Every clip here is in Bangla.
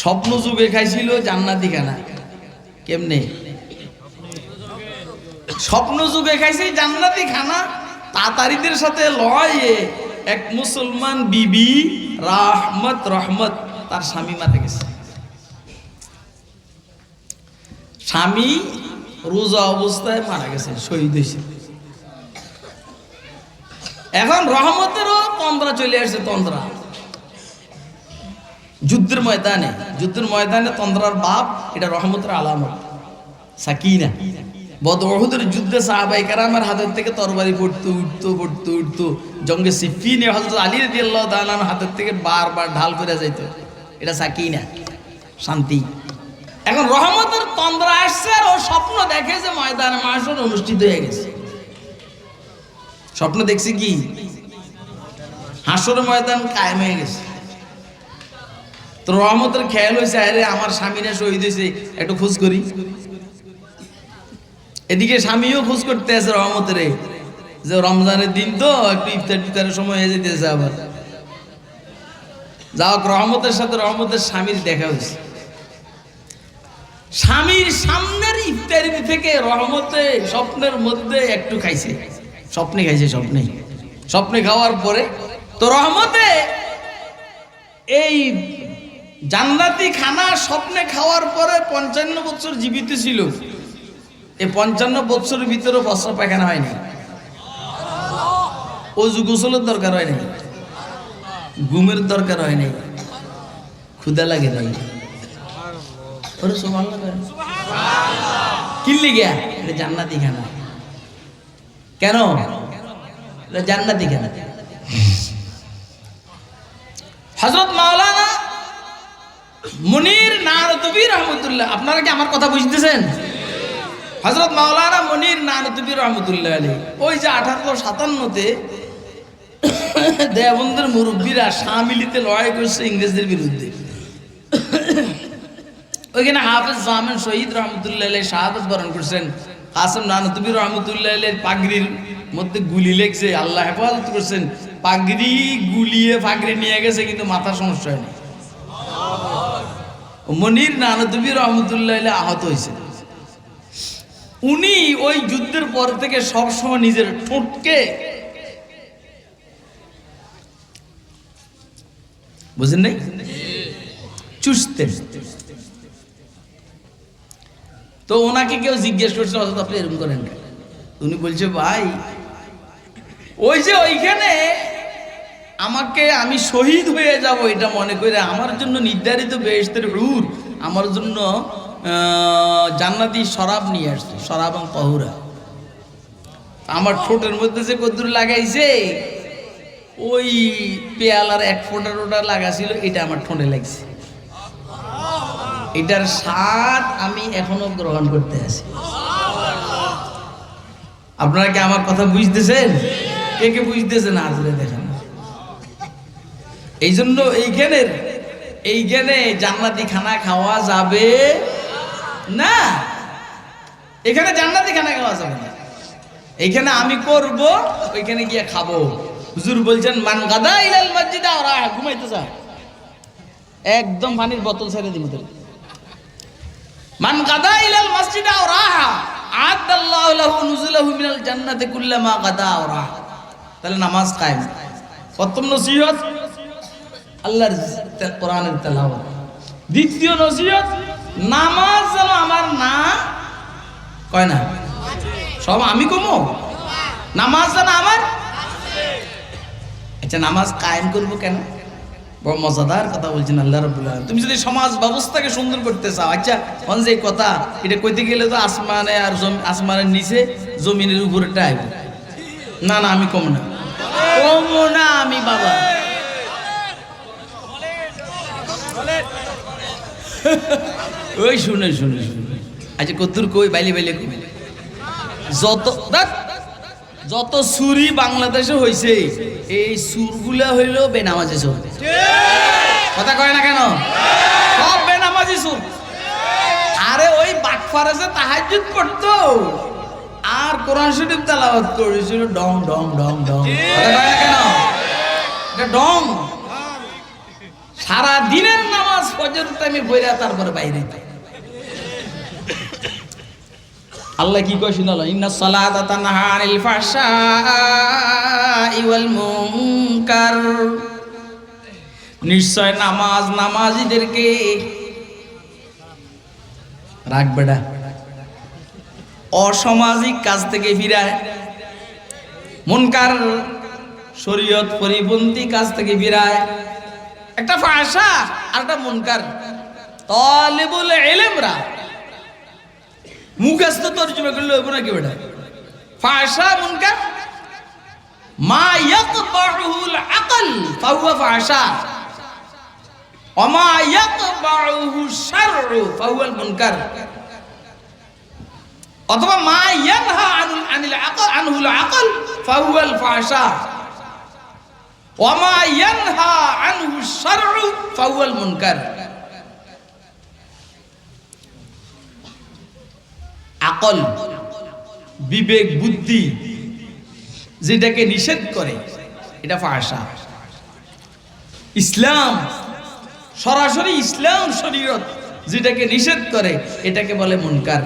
স্বপ্ন যুগে খাইছিল জান্নাতি খানা। কেমনে? স্বপ্ন যুগে খাইছে জান্নাতি খানা, তাতারিদের সাথে লয়ে এক মুসলমান বিবি রাহমত রহমত তার স্বামী মারা গেছে। স্বামী রোজা অবস্থায় মারা গেছে শহীদ হয়েছে এখন রহমতেরও তন্দ্রা চলে আসছে তন্দ্রা। যুদ্ধের ময়দানে যুদ্ধের ময়দানে তন্দ্রার বাপ, এটা রহমতের আলামত, সাকিনা। বদরহুদের যুদ্ধে সাহাবাই কারামের হাতের থেকে তরবারি পড়তো, উঠতো পড়তো, উঠতো। জঙ্গে সিফিনে হজরত আলী রদি হাতের থেকে বারবার ঢাল করে যাইতো। এটা সাকিনা, শান্তি। এখন রহমতের তন্দ্রা আসছে আর ও স্বপ্ন দেখে যে ময়দানে মাসন অনুষ্ঠিত হয়ে গেছে। স্বপ্ন দেখছি কি? হাসর ময়দান কায়েম হয়ে গেছে। তো রহমতের খেয়াল হয়েছে আরে আমার স্বামীরা শহীদ হয়েছে একটু খোঁজ করি। এদিকে স্বামীও খোঁজ করতে আছে রহমতের। যে রমজানের দিন তো, একটু ইফতার টিফতারের সময় হয়ে যেতেছে আবার। যা হোক, রহমতের সাথে রহমতের স্বামীর দেখা হয়েছে। স্বামীর সামনের ইফতারি থেকে রহমতে স্বপ্নের মধ্যে একটু খাইছে। স্বপ্নে খাইছে, স্বপ্নে। স্বপ্নে খাওয়ার পরে তো রহমতে এই জান্নাতি খানা স্বপ্নে খাওয়ার পরে পঞ্চান্ন বছর জীবিত ছিল। এই পঞ্চান্ন বছরের ভিতরে বস্ত্র পায়খানা হয়নি। অজু গোসলের দরকার হয় নাই ঘুমের দরকার হয়নি। ক্ষুদা লাগে নাই। কিনলে গিয়া? জান্নাতি খানা। কেন? জান্নাতি খানা। হজরত মাওলানা মুনির নারতবি রহমতুল্লাহ। আপনারা কি আমার কথা বুঝতেছেন? হজরত মাওলানা মনির নানতুবি রহমতুল্লাহ আলী। ওই যে আঠারোশো সাতান্নতে দেবন্দের মুরব্বীরা সামিলিতে লড়াই করছে ইংরেজদের বিরুদ্ধে। ওইখানে হাফেজ জামেন শহীদ রহমতুল্লাহ আলী শাহাদত বরণ করছেন। কাসম নানতুবি রহমতুল্লাহ আলীর পাগড়ির মধ্যে গুলি লেগছে। আল্লাহ হেফাজত করছেন। পাগড়ি গুলিয়ে পাগড়ি নিয়ে গেছে, কিন্তু মাথা সমস্যা হয়নি মনির নানতুবি রহমতুল্লাহ আহত হয়েছে। উনি ওই যুদ্ধের পর থেকে সবসময় নিজের ঠোঁটকে বুঝেন নাই? চুষতেন। তো ওনাকে কেউ জিজ্ঞেস করছে অথচ আপনি এরকম করেন উনি বলছে, ভাই, ওই যে ওইখানে আমাকে আমি শহীদ হয়ে যাব এটা মনে করে আমার জন্য নির্ধারিত বেহেস্তের রুর, আমার জন্য জান্নাতি শরাব নিয়ে আসছে, শরাব এবং পহুরা। আমার ঠোঁটের মধ্যে যে কদ্দুর লাগাইছে, ওই পেয়ালার এক ফোঁটার ওটা লাগাছিল, এটা আমার ঠোঁটে লাগছে। এটার স্বাদ আমি এখনও গ্রহণ করতে আছি। আপনারা কি আমার কথা বুঝতেছেন? কে কে বুঝতেছেন? আসলে দেখেন। এই জন্য এইখানের এইখানে জান্নাতি খানা খাওয়া যাবে না। এখানে জান্নাতি খানা খাওয়া যাবে না। এইখানে আমি করব, ওইখানে গিয়ে খাব। হুজুর বলছেন, মান গাদা ইলাল মসজিদে, ওরা ঘুমাইতে যায় একদম পানির বোতল ছেড়ে দিব তোর। মান গাদা ইলাল মসজিদে, ওরা আদাল্লাহু লাহু নুজুলাহু মিনাল জান্নাতি কুল্লামা গাদা, ওরা। তাহলে নামাজ কায়েম। প্রথম নসিহত আল্লাহর কোরআনের তেলাওয়াত। দ্বিতীয় নসিহত, নামাজ যেন আমার না কয় না? সব আমি কমো? নামাজ যেন আমার আচ্ছা নামাজ কায়েম করব কেন? বড় মজাদার কথা বলছেন আল্লাহ রবুল্লাহ তুমি যদি সমাজ ব্যবস্থাকে সুন্দর করতে চাও আচ্ছা অন যে কথা, এটা কইতে গেলে তো আসমানে আর আসমানের নিচে জমিনের উপরে টাইপ না না, আমি কম না। কম না আমি, বাবা। ওই শুনে শুনে শুনে। আচ্ছা কত্তুর কই? বাইলে বাইলে কই? যত যত সুরি বাংলাদেশে হয়েছে এই সুরগুলা হইল বেনামাজি সুর। কথা কয় না কেন? সব বেনামাজি সুর। আরে, ওই বাটফারে যে তাহাজ্জুদ পড়তো। আর কোরআন শরীফ তেলাওয়াত করেছিল, ডং ডং ডং ডং। কথা কয় না কেন? এটা ডং। সারা দিনের নামাজ বইরা বাইরে আল্লাহ কি কয় ইন্না আনিল ওয়াল মুনকার। নিশ্চয় নামাজ নামাজিদেরকে রাখ বেটা অসামাজিক কাজ থেকে ফিরায়। মুনকার, শরীয়ত পরিপন্থী কাজ থেকে ফিরায়। একটা ফাঁসা আর একটা মুনকার। তলেবুল এলেমরা মুখস্থ তর্জমা করলে হইব নাকি বেটা? ফাঁসা, মুনকার? মা ইয়াকবাহুল আকল, ফাহুয়া ফাঁসা। ওমা ইয়াকবাহু শাররু ফাহুয়াল অথবা মা ইয়ানহা আনুল আকল আনহুল আকল, ফাহুয়াল ফাহশা আকল, বিবেক, বুদ্ধি যেটাকে নিষেধ করে, এটা ফাহশা। ইসলাম, সরাসরি ইসলাম শরীয়ত যেটাকে নিষেধ করে, এটাকে বলে মুনকার।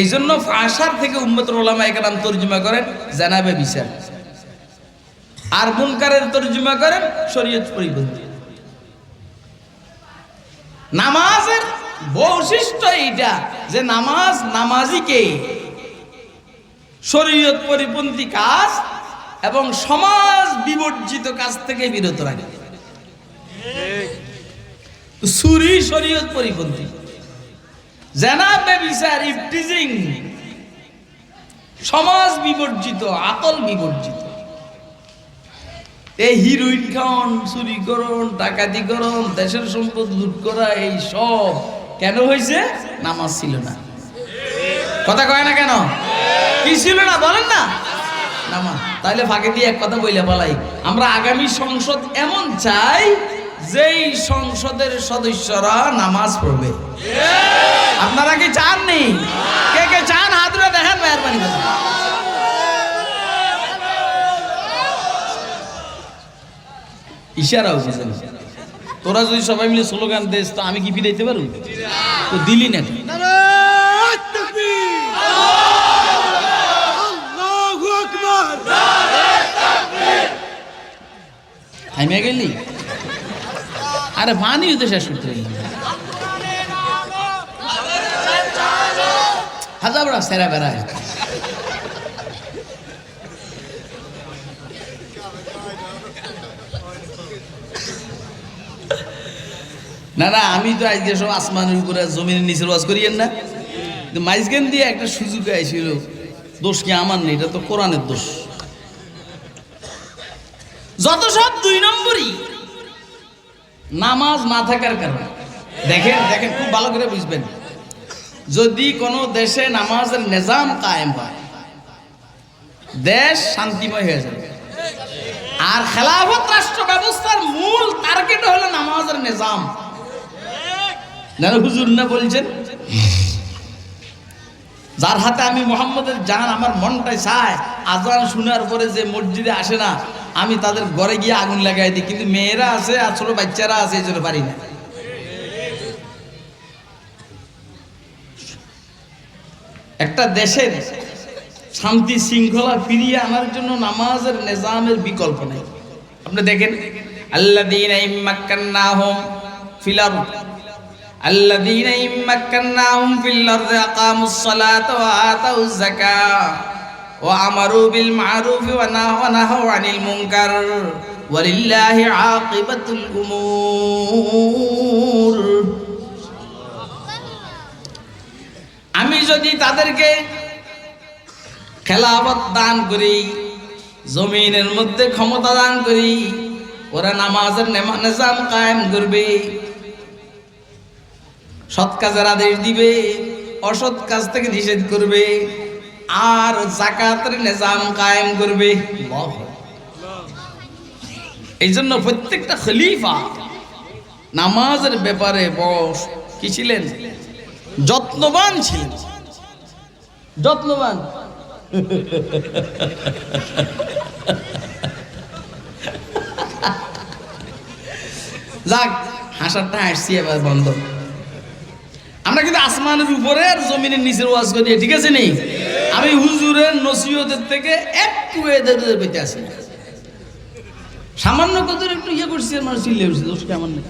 এই জন্য ফাঁসার থেকে উম্মতুল ওলামা একরাম তর্জমা করেন জানাবে বিচার। আর মুনকারের তর্জমা করেন শরীয়ত পরিপন্থী নামাজের বৈশিষ্ট্য এইটা যে নামাজ নামাজিকে শরীয়ত পরিপন্থী কাজ এবং সমাজ বিবর্জিত কাজ থেকে বিরত রাখে। সুরি শরীয়ত পরিপন্থী। জেনাবে বিচার ইফটিজিং সমাজ বিবর্জিত, আকল বিবর্জিত। এই হিরোইন খাওয়ান চুরি করন, ডাকাতি করন, দেশের সম্পদ লুট করা, এই সব কেন হয়েছে? নামাজ ছিল না। কথা কয় না কেন? কি ছিল না? বলেন না। নামাজ। তাইলে ফাঁকে দিয়ে এক কথা বইলে বলাই। আমরা আগামী সংসদ এমন চাই, যেই সংসদের সদস্যরা নামাজ পড়বে। আপনারা কি চান নি কে কে চান? হাত দেখেন, মেহরবানি করে। ইশারাও বুঝেন তোরা যদি সবাই মিলে স্লোগান দিস, তো আমি কি ফিরাইতে পারব? তো দিলি না থাইমে গেলি? আরে পানি তো শেষ করতে হাজার বড় সেরা বেড়ায়। না না, আমি তো আজকে সব আসমানের উপরে জমিনের নিচে ওয়াজ করিয়েন না। মাইজগান দিয়ে একটা সুযোগ আইছিল, দোষ কি আমার নেই? এটা তো কোরআনের দোষ। যত সব দুই নম্বরই নামাজ না থাকার কারণে। দেখেন দেখেন, খুব ভালো করে বুঝবেন। যদি কোনো দেশে নামাজের নিজাম কায়েম হয়, দেশ শান্তিময় হয়ে যাবে। আর খেলাফত রাষ্ট্র ব্যবস্থার মূল টার্গেট হলো নামাজের নিজাম। জানো হুজুর, না বলছেন? যার হাতে আমি মোহাম্মদের জান, আমার মনটাই চায়, আজান শোনার পরে যে মসজিদে আসে না, আমি তাদের ঘরে গিয়ে আগুন লাগাই দিই। কিন্তু মেয়েরা আছে আর ছোট বাচ্চারা আছে, এই জন্য পারি না। একটা দেশের শান্তি শৃঙ্খলা ফিরিয়ে আনার জন্য নামাজের নিজামের বিকল্প নেই। আপনি দেখেন, আল্লাযীনা ইম্মাক্কান্নাহুম ফিল আকামুস সালাতা ওয়া আতাউজ যাকাত ওয়া আমারু বিল মা'রুফ ওয়া নাহাw নাহাw আনিল মুনকার ওয়ালিল্লাহি আকিবাতুল উমুর আমি যদি তাদেরকে খেলাফত দান করি, জমিনের মধ্যে ক্ষমতা দান করি, ওরা নামাজের নেমা- নিজাম কায়েম করবে সৎ কাজের আদেশ দিবে, অসৎ কাজ থেকে নিষেধ করবে, আর জাকাতের নিজাম কায়েম করবে। এই জন্য প্রত্যেকটা খলিফা নামাজের ব্যাপারে বস কি ছিলেন? যত্নবান ছিলেন। যত্নবান। যাক, হাসারটা হাসছি এবার বন্ধ। আমরা কিন্তু আসমানের উপরে আর জমিনের নিচের ওয়াজ করি, ঠিক আছে নেই আমি হুজুরের নসিহতের থেকে একটু এদের পেতে আসি। সামান্য কত একটু ইয়ে করছি আর মানুষ চিল্লে দোষ কেমন নেই।